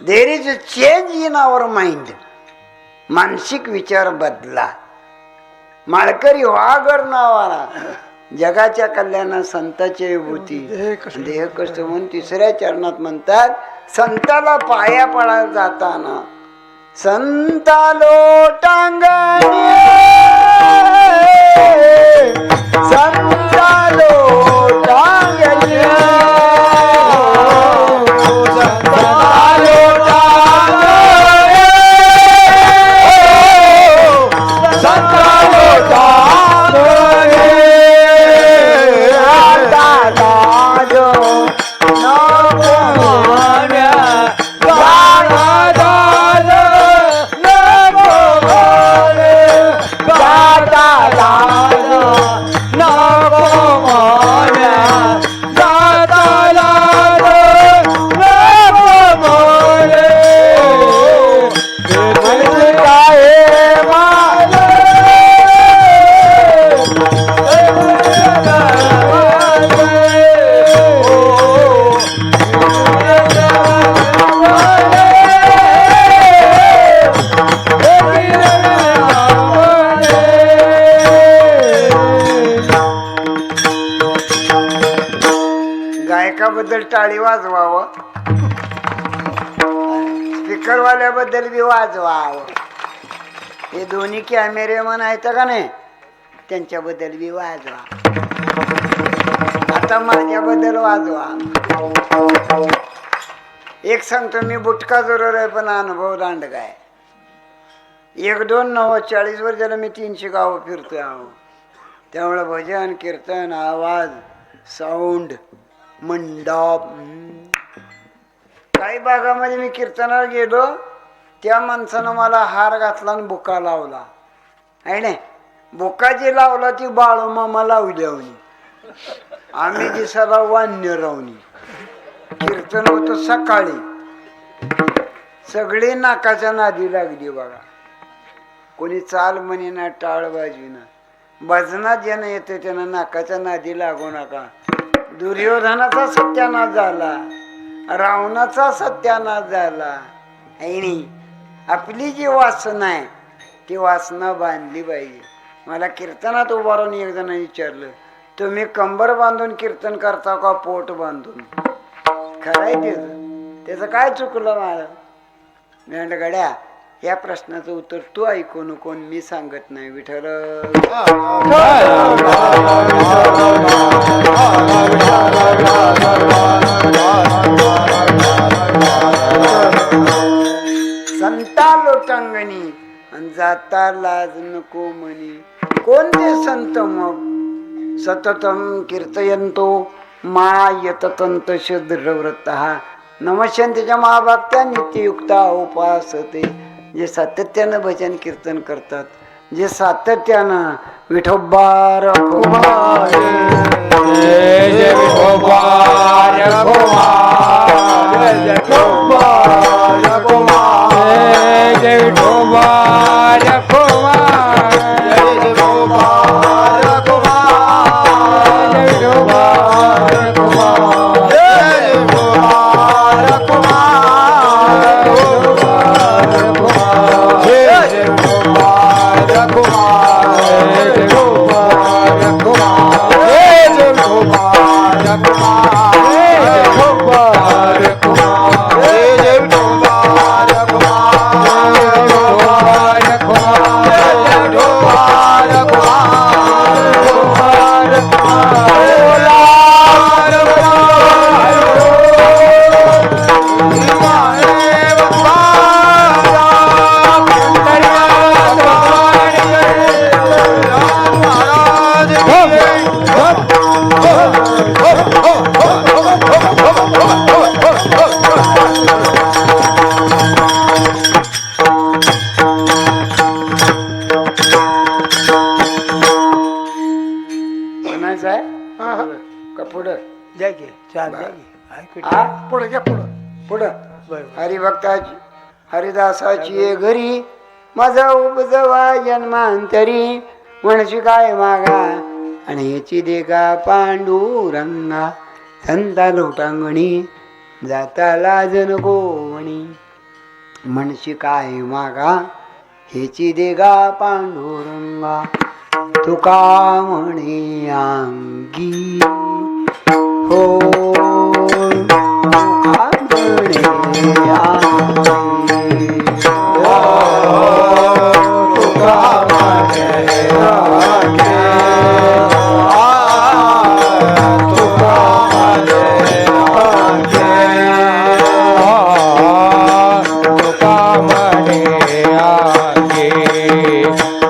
There is a change in our mind मानसिक विचार बदला माळकरी वागर नावाला जगाच्या कल्याणा संताची विभूती देह कष्ट म्हणून तिसऱ्या चरणात म्हणतात संताला पाया पडायला जाताना संता लोटांगणी स्पीकरवाल्याबद्दल बी वाजवावं हे दोन्ही कॅमेरेमन आहेत का नाही त्यांच्याबद्दल बी वाजवा. आता माझ्याबद्दल वाजवा. एक सांगतो मी बुटका जरूर आहे पण अनुभव दांडगा आहे एक दोन नव्वद चाळीस वर झालं मी तीनशे गावं फिरतोय आहो त्यामुळे भजन कीर्तन आवाज साऊंड मंडप काही भागामध्ये मी कीर्तनाला गेलो त्या माणसानं मला हार घातला आणि बुका लावला. आहे नाही? बुका जी लावला ती बाळूमामा लावली आवनी आम्ही दिसाला वान्य रावणी कीर्तन होतं सकाळी. सगळी नाकाच्या नादी लागली बघा. कोणी चाल म्हणे ना टाळ बाजवी ना. भजनात ज्यानं येते त्यानं नाकाच्या नादी लागू नका. दुर्योधनाचा सत्यानाश झाला. रावणाचा सत्यानाश झाला आणि आपली जी वासना आहे ती वासना बांधली पाहिजे मला कीर्तनात उभारून एक जण विचारलं तुम्ही कंबर बांधून कीर्तन करता का पोट बांधून खरंय त्याचं त्याचं काय चुकलं मला मी गड्या या प्रश्नाचं उत्तर तू ऐकू नको मी सांगत नाही विठ्ठल विठल जाता लाज नको म्हणी. कोणते संत मग? सततम कीर्तयंतो मा यततंत शुद्रव्रत नमशंतीच्या महाभक्त्या नित्ययुक्ता उपासते. जे सातत्यानं भजन कीर्तन करतात. जे सातत्यानं विठोबा जय जय विठोबा Yeah. पुढे पुढं. हरिभक्ताची हरिदासाची ये घरी. माझा उपजवा जन्मांतरी. म्हणशी काय मागा? आणि याची देगा पांडुरंगा. संता लोटांगणी. जाता लाजन गोवणी. म्हणशी काय मागा? हेची देगा पांडुरंगा. तुका म्हणे अंगी. हो.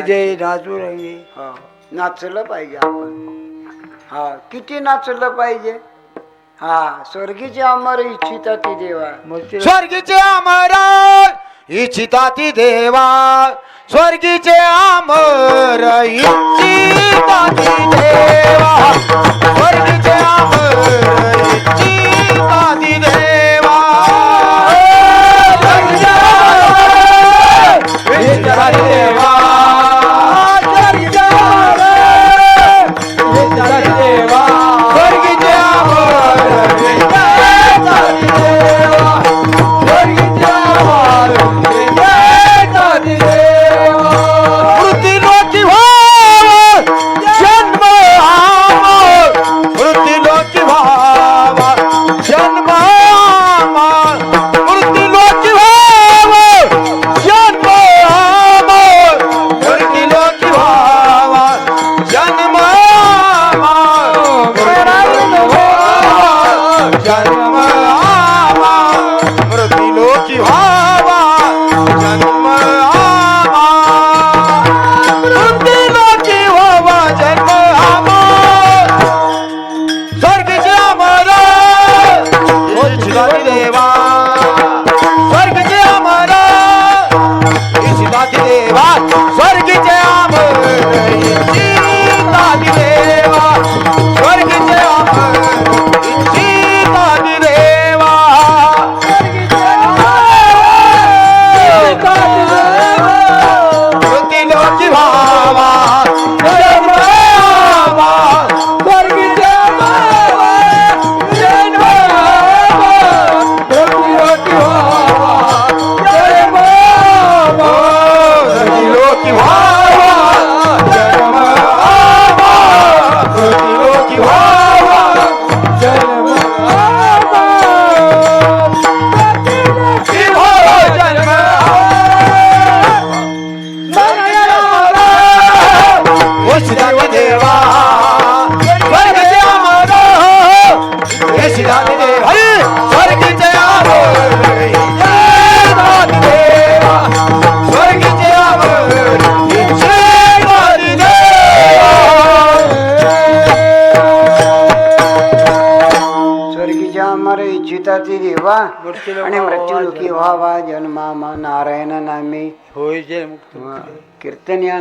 राजू राजू राही राही हा. नाचलं पाहिजे आपण. हा किती नाचलं पाहिजे? हा स्वर्गीचे अमर इच्छिता ती देवा. स्वर्गीचे अमर इच्छिता ती देवा. स्वर्गीचे अमर इच्छिता ती देवा. स्वर्गीचे अमर होय जय मुक्त. कीर्तन या